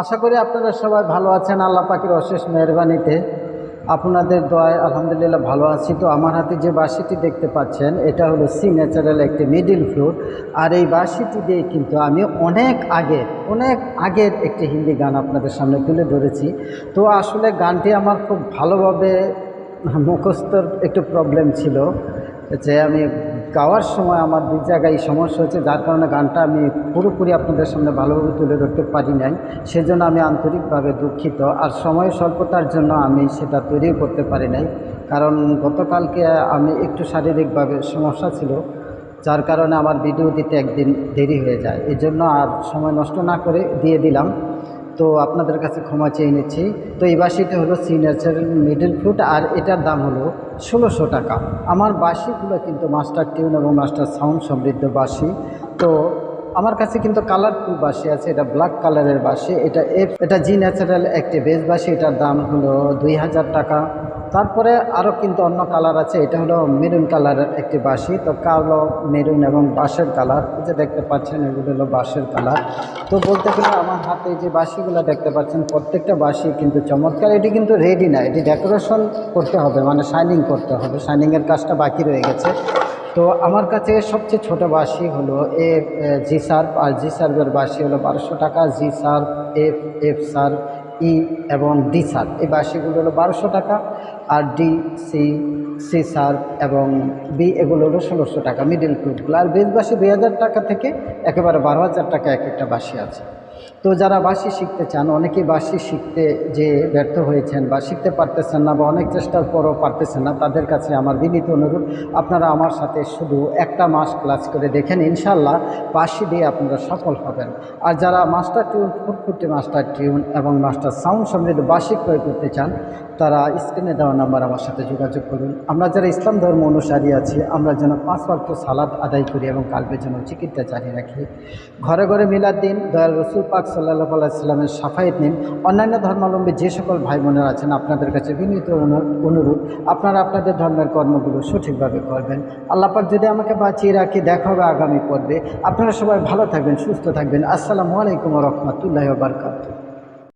আশা করি আপনারা সবাই ভালো আছেন। আল্লাহ পাখির অশেষ মেহরবানিতে। আপনাদের দোয়ায় আলহামদুলিল্লাহ ভালো আছি। তো আমার হাতে যে বাঁশিটি দেখতে পাচ্ছেন, এটা হলো সি ন্যাচারাল একটি মিডিল ফ্লুট আর এই বাঁশিটি দিয়ে কিন্তু আমি অনেক আগে, অনেক আগের একটি হিন্দি গান আপনাদের সামনে তুলে ধরেছি। তো আসলে গানটি আমার খুব ভালোভাবে মুখস্থর একটু প্রবলেম ছিল যে আমি গাওয়ার সময় আমার দুই জায়গায় সমস্যা হচ্ছে যার কারণে গানটা আমি পুরোপুরি আপনাদের সামনে ভালোভাবে তুলে ধরতে পারি নাই। সেজন্য আমি আন্তরিকভাবে দুঃখিত। আর সময় স্বল্পতার জন্য আমি সেটা তৈরিও করতে পারি নাই। কারণ গতকালকে আমি একটু শারীরিকভাবে সমস্যা ছিল, যার কারণে আমার ভিডিও দিতে একদিন দেরি হয়ে যায়। এই জন্য আর সময় নষ্ট না করে দিয়ে দিলাম। তো আপনাদের কাছে ক্ষমা চেয়ে নিচ্ছি। তো এই বাসিটা হলো ন্যাচারাল মিডল ফ্রুট আর এটার দাম হলো ষোলোশো টাকা। আমার বাসিগুলো কিন্তু মাস্টার টিউন এবং মাস্টার সাউন্ড সমৃদ্ধ বাসি। তো আমার কাছে কিন্তু কালারফুল বাসি আছে, এটা ব্ল্যাক কালারের বাসি। এটা এটা জি ন্যাচারাল একটি বেস বাসি, এটার দাম হলো দুই হাজার টাকা। তারপরে আরও কিন্তু অন্য কালার আছে, এটা হলো মেরুন কালারের একটি বাঁশি। তো কালো, মেরুন এবং বাঁশের কালার যে দেখতে পাচ্ছেন, এগুলো হলো বাঁশের কালার। তো বলতে গেলে আমার হাতে যে বাঁশিগুলো দেখতে পাচ্ছেন, প্রত্যেকটা বাঁশি কিন্তু চমৎকার, এটি কিন্তু রেডি না, এটি ডেকোরেশন করতে হবে মানে শাইনিং করতে হবে শাইনিংয়ের কাজটা বাকি রয়ে গেছে। তো আমার কাছে সবচেয়ে ছোট বাঁশি হলো এ জি সার্ভ আর জি সার্ভের বাঁশি হলো বারোশো টাকা G sharp F F sharp E এবং ডি সার এই বাসিগুলো হলো বারোশো টাকা আর ডি, সি সি সার এবং বি, এগুলো হলো ষোলোশো টাকা। মিডিল গ্রুপগুলো আর বেশ বাসি দুই হাজার টাকা থেকে একেবারে বারো হাজার টাকা এক একটা বাসি আছে। তো যারা বাঁশি শিখতে চান, অনেকেই বাঁশি শিখতে যে ব্যর্থ হয়েছেন বা শিখতে পারতেছেন না বা অনেক চেষ্টার পরও পারতেছেন না, তাদের কাছে আমার বিনীত অনুরোধ, আপনারা আমার সাথে শুধু একটা মাস ক্লাস করে দেখেন ইনশাল্লাহ বাঁশি দিয়ে আপনারা সফল হবেন। আর যারা মাস্টার টিউন, ফুটফুটি মাস্টার টিউন এবং মাস্টার সাউন্ড সমৃদ্ধ বার্ষিক প্রয়োগ করতে চান, তারা স্ক্রিনে দেওয়া নাম্বার আমার সাথে যোগাযোগ করুন। আমরা যারা ইসলাম ধর্ম অনুসারী আছি, আমরা যেন পাঁচ ওয়াক্ত সালাদ আদায় করি এবং কালবের জন্য চিকিৎসা জারি রাখি। ঘরে ঘরে মিলাদ দিন, দয়াল রসুল পাক সাল্লাহ আলাইস্লামের সাফায়েত নিন। অন্যান্য ধর্মাবলম্বী যে সকল ভাই বোনেরা আছেন, আপনাদের কাছে বিনীত অনু- অনুরোধ, আপনারা আপনাদের ধর্মের কর্মগুলো সঠিকভাবে করবেন। আল্লাহ পাক যদি আমাকে বাঁচিয়ে রাখি, দেখা হবে আগামী পর্বে। আপনারা সবাই ভালো থাকবেন, সুস্থ থাকবেন। আসসালামু আলাইকুম রহমতুল্লাহ বারকাত